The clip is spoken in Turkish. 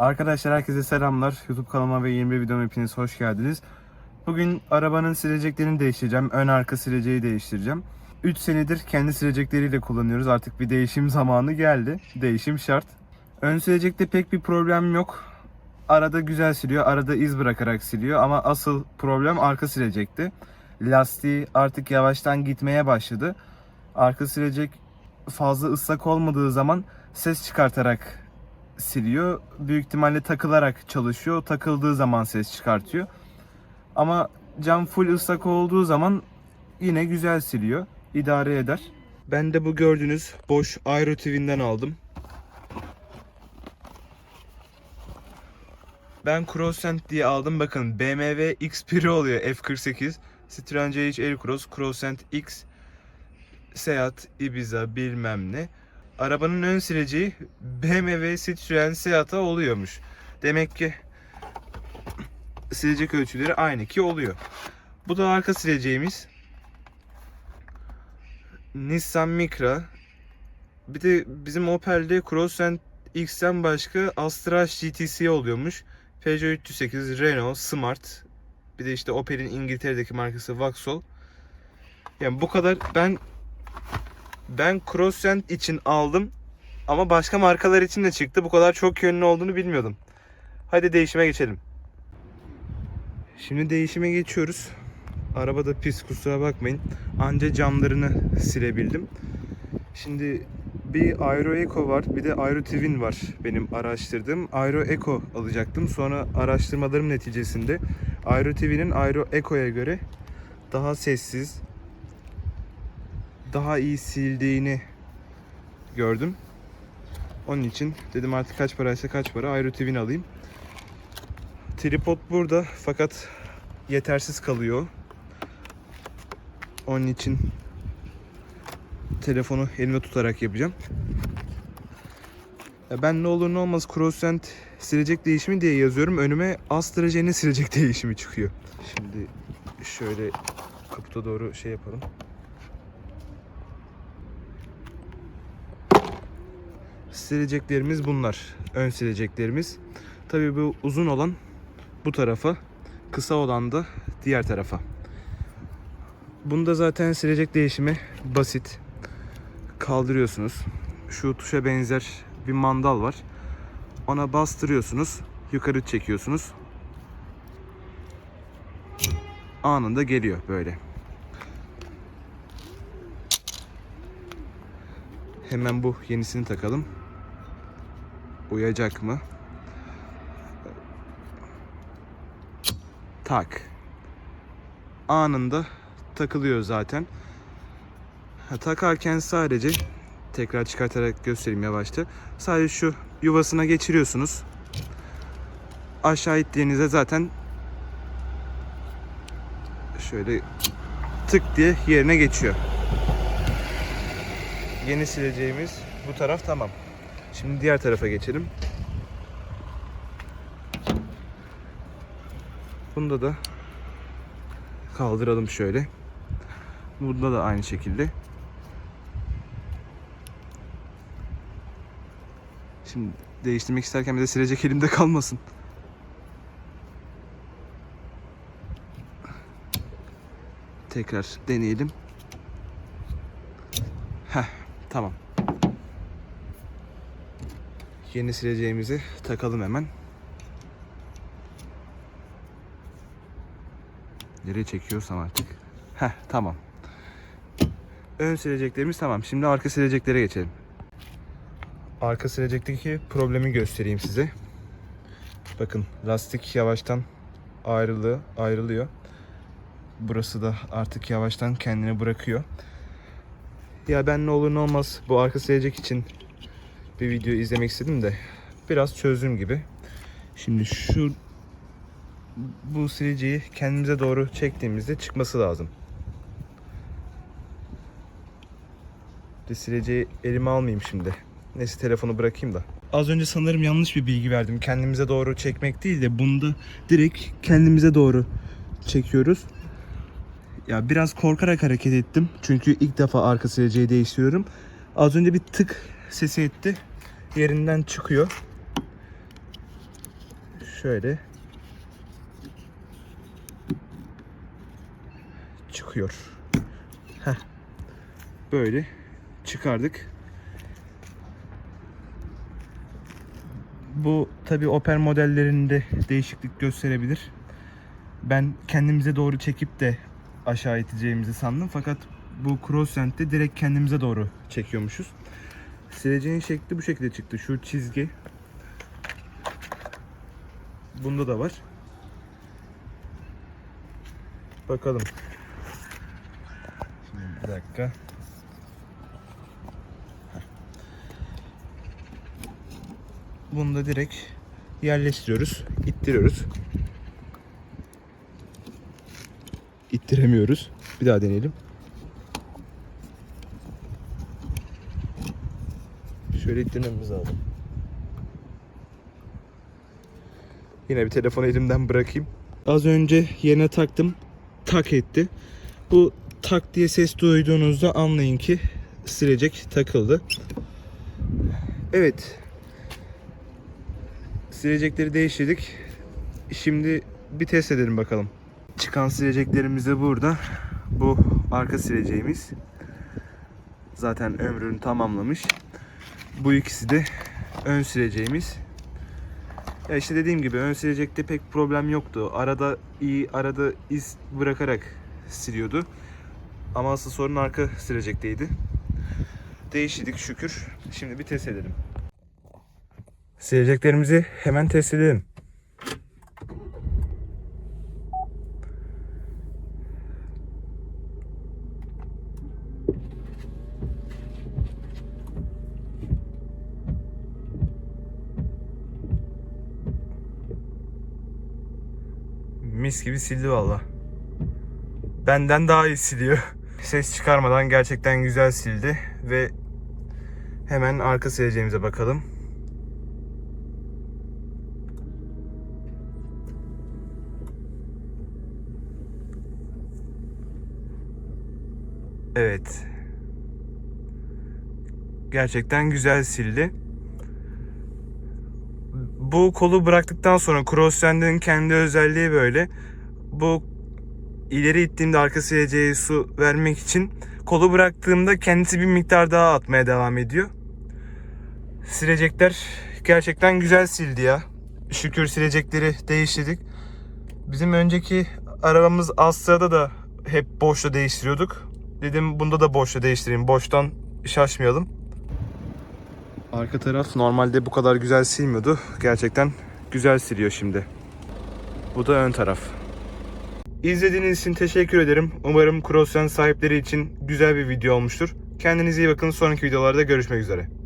Arkadaşlar herkese selamlar. YouTube kanalıma ve yeni bir videoma hepiniz hoş geldiniz. Bugün arabanın sileceklerini değiştireceğim. Ön arka sileceği değiştireceğim. 3 senedir kendi silecekleriyle kullanıyoruz. Artık bir değişim zamanı geldi. Değişim şart. Ön silecekte pek bir problem yok. Arada güzel siliyor, arada iz bırakarak siliyor ama asıl problem arka silecekti. Lastiği artık yavaştan gitmeye başladı. Arka silecek fazla ıslak olmadığı zaman ses çıkartarak siliyor. Büyük ihtimalle takılarak çalışıyor. Takıldığı zaman ses çıkartıyor. Ama cam full ıslak olduğu zaman yine güzel siliyor. İdare eder. Ben de bu gördüğünüz boş Aero TV'den aldım. Ben Crossend diye aldım. Bakın BMW X1 oluyor F48. Citroen C3 Aircross, Crossend X, Seat, Ibiza bilmem ne. Arabanın ön sileceği BMW, Citroen, Seat'a oluyormuş. Demek ki silecek ölçüleri aynı ki oluyor. Bu da arka sileceğimiz. Nissan Micra. Bir de bizim Opel'de Crossend X'ten başka Astra GTC oluyormuş. Peugeot 308, Renault, Smart. Bir de işte Opel'in İngiltere'deki markası Vauxhall. Yani bu kadar ben ben Crossend için aldım ama başka markalar için de çıktı. Bu kadar çok yönlü olduğunu bilmiyordum. Hadi değişime geçelim. Şimdi değişime geçiyoruz. Araba da pis kusura bakmayın. Anca camlarını silebildim. Şimdi bir Aero Eco var, bir de Aero Twin var benim araştırdığım. Aero Eco alacaktım. Sonra araştırmalarım neticesinde Aero Twin'in Aero Eco'ya göre daha sessiz, daha iyi sildiğini gördüm. Onun için dedim artık kaç paraysa kaç para Aero Twin alayım. Tripod burada fakat yetersiz kalıyor. Onun için telefonu elime tutarak yapacağım. Ya Ben ne olur ne olmaz Crossend silecek değişimi diye yazıyorum. Önüme Astra J'nin silecek değişimi çıkıyor. Şimdi şöyle kaputa doğru şey yapalım. Sileceklerimiz bunlar. Ön sileceklerimiz. Tabii bu uzun olan bu tarafa, kısa olan da diğer tarafa. Bunda zaten silecek değişimi basit. Kaldırıyorsunuz. Şu tuşa benzer bir mandal var. Ona bastırıyorsunuz. Yukarı çekiyorsunuz. Anında geliyor böyle. Hemen bu yenisini takalım. Uyacak mı? Tak. Anında takılıyor zaten. Ha, takarken sadece tekrar çıkartarak göstereyim yavaşça. Sadece şu yuvasına geçiriyorsunuz. Aşağı ittiğinizde zaten şöyle tık diye yerine geçiyor. Yeni sileceğimiz bu taraf tamam. Şimdi diğer tarafa geçelim. Bunda da kaldıralım şöyle. Bunda da aynı şekilde. Şimdi değiştirmek isterken bir de silecek elimde kalmasın. Tekrar deneyelim. Heh, tamam. Yeni sileceğimizi takalım hemen. Nereye çekiyorsam artık. Heh, tamam. Ön sileceklerimiz tamam. Şimdi arka sileceklere geçelim. Arka silecekteki problemi göstereyim size. Bakın lastik yavaştan ayrılıyor, ayrılıyor. Burası da artık yavaştan kendini bırakıyor. Ya ben ne olur ne olmaz bu arka silecek için bir video izlemek istedim de biraz çözdüm gibi. Şimdi şu bu sileceği kendimize doğru çektiğimizde çıkması lazım. Bir sileceği elime almayayım şimdi. Neyse telefonu bırakayım da. Az önce sanırım yanlış bir bilgi verdim. Kendimize doğru çekmek değil de bunda direkt kendimize doğru çekiyoruz. Ya biraz korkarak hareket ettim. Çünkü ilk defa arka sileceği değiştiriyorum. Az önce bir tık sesi etti. Yerinden çıkıyor. şöyle çıkıyor. Heh. Böyle çıkardık. Bu tabi Opel modellerinde değişiklik gösterebilir. Ben kendimize doğru çekip de aşağı iteceğimizi sandım fakat bu Crossend'de direkt kendimize doğru çekiyormuşuz. Sileceğin şekli bu şekilde çıktı. Şu çizgi. Bunda da var. Bakalım. Şimdi bir dakika. Bunu da direkt yerleştiriyoruz. ittiriyoruz. İttiremiyoruz. Bir daha deneyelim. Şöyle ittirmemiz lazım. Yine bir telefonu elimden bırakayım. Az önce yerine taktım. Tak etti. Bu tak diye ses duyduğunuzda anlayın ki silecek takıldı. Evet. Silecekleri değiştirdik. Şimdi bir test edelim bakalım. Çıkan sileceklerimiz de burada. Bu arka sileceğimiz. Zaten ömrünü tamamlamış. Bu ikisi de ön sileceğimiz. Ya işte dediğim gibi ön silecekte pek problem yoktu. Arada iyi, arada iz bırakarak siliyordu. Ama asıl sorun arka silecekteydi. Değiştirdik şükür. Şimdi bir test edelim. Sileceklerimizi hemen test edelim. Mis gibi sildi valla. Benden daha iyi siliyor. Ses çıkarmadan gerçekten güzel sildi ve hemen arka sileceğimize bakalım. Evet. Gerçekten güzel sildi. Bu kolu bıraktıktan sonra Crossend'in kendi özelliği böyle. Bu ileri ittiğimde arka sileceğe su vermek için kolu bıraktığımda kendisi bir miktar daha atmaya devam ediyor. Silecekler gerçekten güzel sildi ya. Şükür silecekleri değiştirdik. Bizim önceki arabamız Astra'da da hep boşta değiştiriyorduk. Dedim bunda da boşta değiştireyim. Boştan şaşmayalım. Arka taraf normalde bu kadar güzel silmiyordu. Gerçekten güzel siliyor şimdi. Bu da ön taraf. İzlediğiniz için teşekkür ederim. Umarım Crossrun sahipleri için güzel bir video olmuştur. Kendinize iyi bakın. Sonraki videolarda görüşmek üzere.